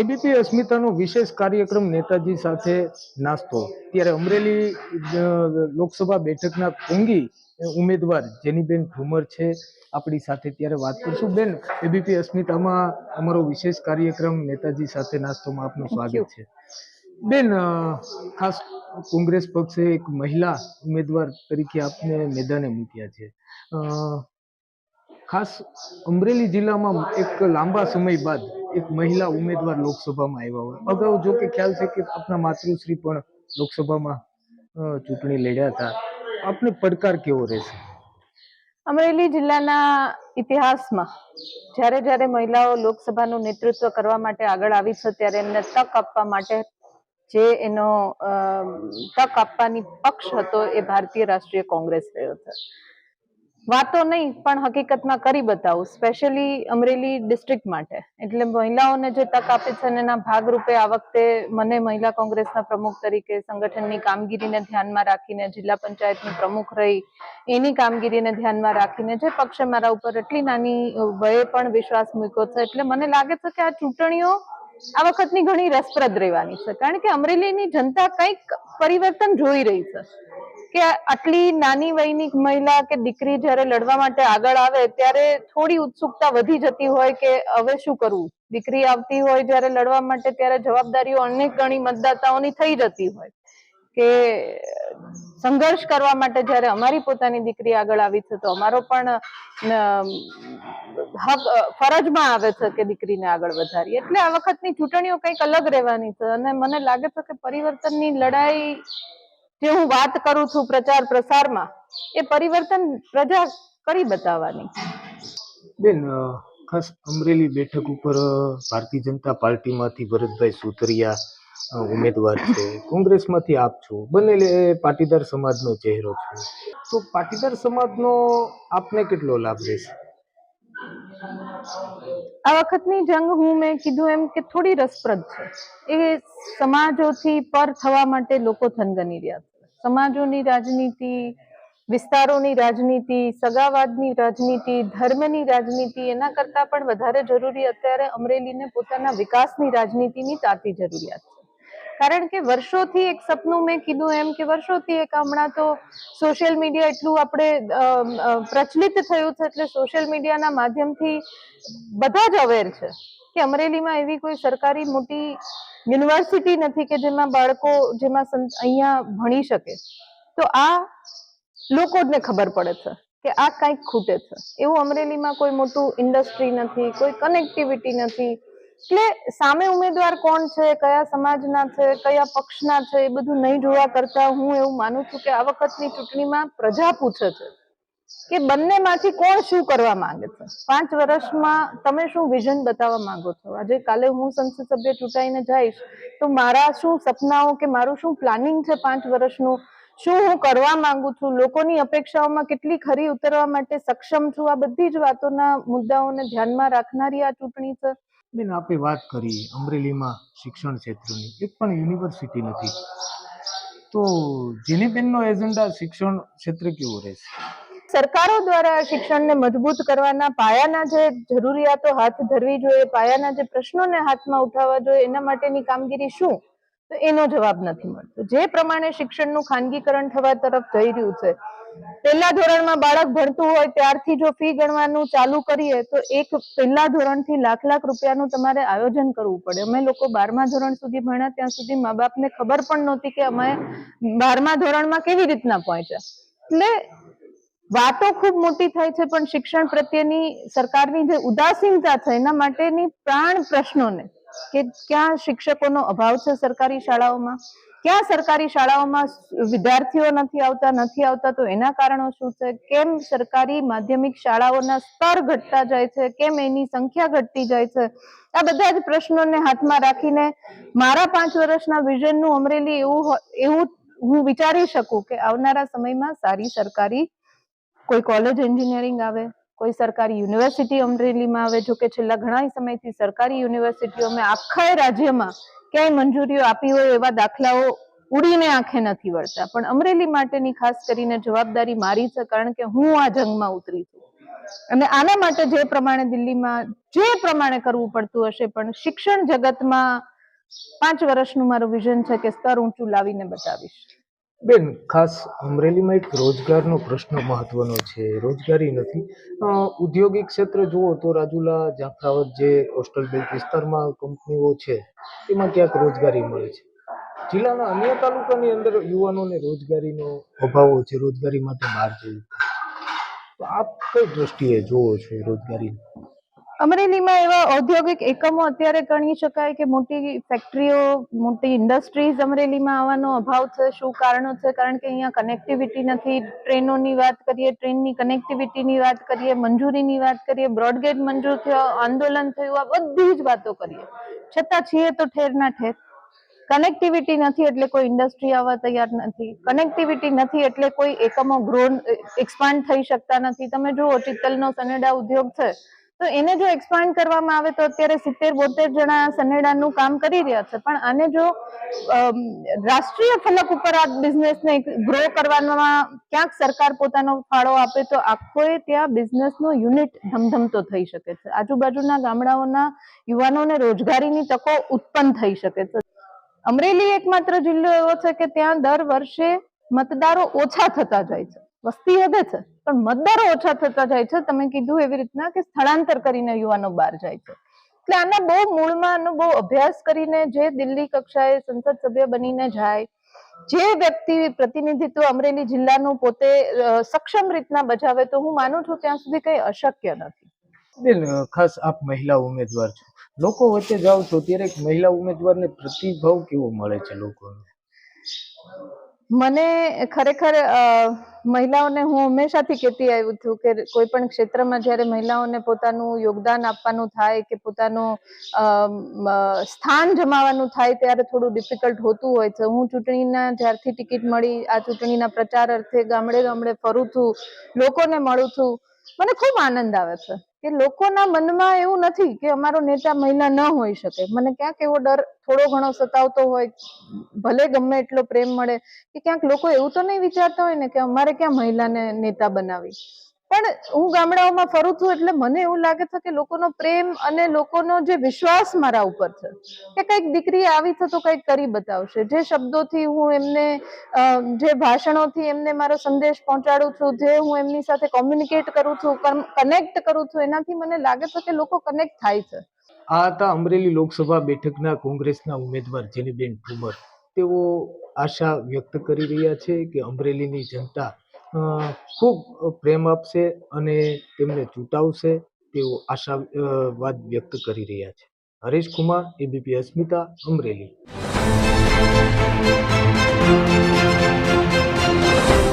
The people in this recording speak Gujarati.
એબીપી અસ્મિતાનો વિશેષ કાર્યક્રમ નેતાજી સાથે નાસ્તો. ત્યારે અમરેલી લોકસભા બેઠકના કોંગી ઉમેદવાર જેનીબેન ઠુમર છે. આપણી સાથે ત્યારે વાત કરશું. બેન એબીપી અસ્મિતામાં અમારો વિશેષ કાર્યક્રમ નેતાજી સાથે નાસ્તોમાં આપનું સ્વાગત છે. બેન ખાસ કોંગ્રેસ પક્ષે એક મહિલા ઉમેદવાર તરીકે આપને મેદાને મૂક્યા છે. ખાસ અમરેલી જિલ્લામાં એક લાંબા સમય બાદ એક મહિલા ઉમેદવાર લોકસભામાં આવ્યા હોય. અગાઉ જો કે ખ્યાલ છે કે આપના માતૃશ્રી પણ લોકસભામાં ચૂંટણી લડ્યા હતા. આપને પડકાર કેવો રહેશે? અમરેલી જિલ્લાના ઇતિહાસમાં જ્યારે જ્યારે મહિલાઓ લોકસભાનું નેતૃત્વ કરવા માટે આગળ આવી છે, ત્યારે એમને તક આપવા માટે જે એનો તક આપવાની પક્ષ હતો એ ભારતીય રાષ્ટ્રીય કોંગ્રેસ રહ્યો છે વાતો નહીં, પણ હકીકતમાં કરી બતાવું સ્પેશિયલી અમરેલી ડિસ્ટ્રિક્ટ માટે. એટલે મહિલાઓને જે તક આપે છે એના ભાગરૂપે આ વખતે મને મહિલા કોંગ્રેસના પ્રમુખ તરીકે સંગઠનની કામગીરીને ધ્યાનમાં રાખીને જિલ્લા પંચાયતની પ્રમુખ રહી, એની કામગીરીને ધ્યાનમાં રાખીને જે પક્ષે મારા ઉપર એટલી નાની વયે પણ વિશ્વાસ મૂક્યો છે, એટલે મને લાગે છે કે આ ચૂંટણીઓ આ વખતની ઘણી રસપ્રદ રહેવાની છે. કારણ કે અમરેલીની જનતા કંઈક પરિવર્તન જોઈ રહી છે. કે આટલી નાની વયની મહિલા કે દીકરી જ્યારે લડવા માટે આગળ આવે, ત્યારે થોડી ઉત્સુકતા વધી જતી હોય કે હવે શું કરવું? દીકરી આવતી હોય જ્યારે લડવા માટે, ત્યારે જવાબદારીઓ અનેક ગણી મતદાતાઓની થઈ જતી હોય. કે સંઘર્ષ કરવા માટે જ્યારે અમારી પોતાની દીકરી આગળ આવી છે, તો અમારો પણ હક, ફરજમાં આવે છે કે દીકરીને આગળ વધારીએ. એટલે આ વખતની ચૂંટણીઓ કંઈક અલગ રહેવાની છે. અને મને લાગે છે કે પરિવર્તનની લડાઈ જે હું વાત કરું છું પ્રચાર પ્રસારમાં, એ પરિવર્તન પ્રજા કરી બતાવવાની. બેન ખાસ અમરેલી બેઠક ઉપર ભારતીય જનતા પાર્ટીમાંથી ભરતભાઈ સુતરિયા ઉમેદવાર છે. કોંગ્રેસમાંથી આપ છો. બંને પાટીદાર સમાજનો ચહેરો છે. તો પાટીદાર સમાજનો આપને કેટલો લાભ રહેશે? આ વખતની જંગ હું મેં કીધું એમ કે થોડી રસપ્રદ છે. એ સમાજોથી પર થવા માટે લોકો થનગની રહ્યા છે. સમાજોની રાજનીતિ, વિસ્તારોની રાજનીતિ, સગાવાદની રાજનીતિ, ધર્મની રાજનીતિ, એના કરતા પણ વધારે જરૂરી અત્યારે અમરેલીને પોતાના વિકાસની રાજનીતિની તાતી જરૂરિયાત છે. કારણ કે વર્ષોથી એક સપનું મેં કીધું એમ કે વર્ષોથી એક હમણાં તો સોશિયલ મીડિયા એટલું આપણે પ્રચલિત થયું છે એટલે સોશિયલ મીડિયાના માધ્યમથી બધા જ અવેર છે કે અમરેલીમાં એવી કોઈ સરકારી મોટી યુનિવર્સિટી નથી કે જેમાં બાળકો જેમાં અહીંયા ભણી શકે. તો આ લોકોને ખબર પડે છે કે આ કંઈક ખૂટે છે. એવું અમરેલીમાં કોઈ મોટું ઇન્ડસ્ટ્રી નથી, કોઈ કનેક્ટિવિટી નથી. એટલે સામે ઉમેદવાર કોણ છે, કયા સમાજના છે, કયા પક્ષના છે, એ બધું નહીં જોવા કરતા હું એવું માનું છું કે આ વખતની ચૂંટણીમાં પ્રજા પૂછે છે કે બંનેમાંથી કોણ શું કરવા માંગે છે. પાંચ વર્ષમાં તમે શું વિઝન બતાવવા માંગો છો? આજે કાલે હું સંસદ સભ્ય ચૂંટાઈને જઈશ તો મારા શું સપનાઓ કે મારું શું પ્લાનિંગ છે પાંચ વર્ષનું? શું હું કરવા માંગુ છું? લોકોની અપેક્ષાઓમાં કેટલી ખરી ઉતરવા માટે સક્ષમ છું? આ બધી જ વાતોના મુદ્દાઓને ધ્યાનમાં રાખનારી આ ચૂંટણી છે. બેન આપણે વાત કરી અમરેલીમાં શિક્ષણ ક્ષેત્રની. એક પણ યુનિવર્સિટી નથી. તો જેનીબેનનો એજન્ડા શિક્ષણ ક્ષેત્રે કેવો રહેશે? સરકારો દ્વારા શિક્ષણને મજબૂત કરવાના પાયાના જે જરૂરિયાતો હાથ ધરવી જોઈએ, પાયાના જે પ્રશ્નોને હાથમાં ઉઠાવવા જોઈએ, એના માટેની કામગીરી શું? તો એનો જવાબ નથી મળતો. જે પ્રમાણે શિક્ષણનું ખાનગીકરણ થવા તરફ જઈ રહ્યું છે, પહેલા ધોરણમાં બાળક ભણતું હોય ત્યારથી જો ફી ગણવાનું ચાલુ કરીએ, તો એક પહેલા ધોરણથી લાખ લાખ રૂપિયાનું તમારે આયોજન કરવું પડે. અમે લોકો બારમા ધોરણ સુધી ભણ્યા, ત્યાં સુધી મા બાપને ખબર પણ નહોતી કે અમે બારમા ધોરણમાં કેવી રીતના પહોંચ્યા. એટલે વાતો ખૂબ મોટી થાય છે, પણ શિક્ષણ પ્રત્યેની સરકારની જે ઉદાસીનતા છે, એના માટેની પ્રાણ પ્રશ્નોને કે ક્યાં શિક્ષકોનો અભાવ છે સરકારી શાળાઓમાં? ક્યાં સરકારી શાળાઓમાં વિદ્યાર્થીઓ નથી આવતા નથી આવતા, તો એના કારણો શું છે? કેમ સરકારી માધ્યમિક શાળાઓના સ્તર ઘટતા જાય છે? કેમ એની સંખ્યા ઘટતી જાય છે? આ બધા જ પ્રશ્નોને હાથમાં રાખીને મારા પાંચ વર્ષના વિઝનનું અમરેલી એવું એવું હું વિચારી શકું કે આવનારા સમયમાં સારી સરકારી કોઈ કોલેજ એન્જિનિયરિંગ આવે. કોઈ સરકારી યુનિવર્સિટી અમરેલીમાં આવે, જો કે છેલ્લા ઘણા સમયથી સરકારી યુનિવર્સિટીઓ મેં આખા રાજ્યમાં ક્યાંય મંજૂરીઓ આપી હોય એવા દાખલાઓ ઉડીને આંખે નથી વળતા. પણ અમરેલી માટેની ખાસ કરીને જવાબદારી મારી છે, કારણ કે હું આ જંગમાં ઉતરી છું. અને આના માટે જે પ્રમાણે દિલ્હીમાં, જે પ્રમાણે કરવું પડતું હશે, પણ શિક્ષણ જગતમાં પાંચ વર્ષનું મારું વિઝન છે કે સ્તર ઊંચું લાવીને બતાવીશ. બેન, ખાસ અમરેલીમાં એક રોજગારનો પ્રશ્ન મહત્વનો છે. રોજગારી નથી. ઉદ્યોગિક ક્ષેત્ર જુઓ તો રાજુલા જાફરાવત જે કોસ્ટલ બેલ્ટ વિસ્તારમાં કંપનીઓ છે, એમાં ક્યાંક રોજગારી મળે છે. જિલ્લાના અન્ય તાલુકાની અંદર યુવાનોને રોજગારીનો અભાવો છે. રોજગારી માટે બહાર જવું તો આપ કઈ દ્રષ્ટિએ જુઓ છો રોજગારી અમરેલીમાં એવા ઔદ્યોગિક એકમો અત્યારે ગણી શકાય કે મોટી ફેક્ટરીઓ મોટી ઇન્ડસ્ટ્રીઝ અમરેલીમાં આવવાનો અભાવ છે. શું કારણો છે? કારણ કે અહીંયા કનેક્ટિવિટી નથી. ટ્રેનોની વાત કરીએ, ટ્રેનની કનેક્ટિવિટીની વાત કરીએ, મંજૂરીની વાત કરીએ, બ્રોડગેજ મંજૂર થયો, આંદોલન થયું, આ બધી જ વાતો કરીએ. છતાં છીએ તો ઠેરના ઠેર. કનેક્ટિવિટી નથી એટલે કોઈ ઇન્ડસ્ટ્રી આવવા તૈયાર નથી. કનેક્ટિવિટી નથી એટલે કોઈ એકમો ગ્રો એક્સપાન્ડ થઈ શકતા નથી. તમે જુઓ, ચિત્તલનો સનેડા ઉદ્યોગ છે. તો એને જો એક્સપાન્ડ કરવામાં આવે તો અત્યારે સિત્તેર બોતેર જણા સનેડાનું કામ કરી રહ્યા છે. પણ આને જો રાષ્ટ્રીય ફલક ઉપર આ બિઝનેસને ગ્રો કરવામાં ક્યાંક સરકાર પોતાનો ફાળો આપે તો આખો ત્યાં બિઝનેસનો યુનિટ ધમધમતો થઈ શકે છે. આજુબાજુના ગામડાઓના યુવાનોને રોજગારીની તકો ઉત્પન્ન થઈ શકે છે. અમરેલી એકમાત્ર જિલ્લો એવો છે કે ત્યાં દર વર્ષે મતદારો ઓછા થતા જાય છે. વસ્તી વધે છે પણ મતદારો ઓછા થતા જાય છે. તમે કીધું એવી રીતના કે સ્થળાંતર કરીને યુવાનો બહાર જાય છે. એટલે આના બહુ મૂળમાં આનો બહુ અભ્યાસ કરીને જે દિલ્હી કક્ષાએ સંસદ સભ્ય બનીને જાય જે વ્યક્તિ પ્રતિનિધિત્વ અમરેલી જિલ્લાનું પોતે સક્ષમ રીતના બજાવે તો હું માનું છું ત્યાં સુધી કઈ અશક્ય નથી. બેન ખાસ આપ મહિલા ઉમેદવાર છો. લોકો વચ્ચે જાઓ છો ત્યારે મહિલા ઉમેદવારને પ્રતિભાવ કેવો મળે છે લોકોને? મને ખરેખર મહિલાઓને હું હંમેશાથી કહેતી આવ્યું છું કે કોઈ પણ ક્ષેત્રમાં જ્યારે મહિલાઓને પોતાનું યોગદાન આપવાનું થાય કે પોતાનું સ્થાન જમાવવાનું થાય ત્યારે થોડું ડિફિકલ્ટ હોતું હોય છે. હું ચૂંટણીના જ્યારથી ટિકિટ મળી, આ ચૂંટણીના પ્રચાર અર્થે ગામડે ગામડે ફરું છું, લોકોને મળું છું. મને ખૂબ આનંદ આવે છે. કે લોકોના મનમાં એવું નથી કે અમારો નેતા મહિલા ન હોઈ શકે. મને ક્યાંક એવો ડર થોડો ઘણો સતાવતો હોય, ભલે ગમે એટલો પ્રેમ મળે, કે ક્યાંક લોકો એવું તો નહીં વિચારતા હોય ને કે અમારે ક્યાં મહિલાને નેતા બનાવી. પણ હું ગામડાઓમાં ફરું છું એટલે મને એવું લાગે છે કે લોકોનો પ્રેમ અને લોકોનો જે વિશ્વાસ મારા ઉપર છે, કે કંઈક દીકરી આવી છે તો કંઈક કરી બતાવશે. જે શબ્દોથી હું એમને જે ભાષણોથી એમને મારો સંદેશ પહોંચાડું છું, જે હું એમની સાથે કોમ્યુનિકેટ કરું છું કનેક્ટ કરું છું, એનાથી મને લાગે છે કે લોકો કનેક્ટ થાય છે. આ હતા અમરેલી લોકસભા બેઠકના કોંગ્રેસના ઉમેદવાર જેનીબેન ઠુમર. તેઓ આશા વ્યક્ત કરી રહ્યા છે કે અમરેલીની જનતા ખૂબ પ્રેમ આપશે અને તેમને ચૂંટાવશે તેવો આશાવાદ વ્યક્ત કરી રહ્યા છે. હરેશ કુમાર એબીપી અસ્મિતા અમરેલી.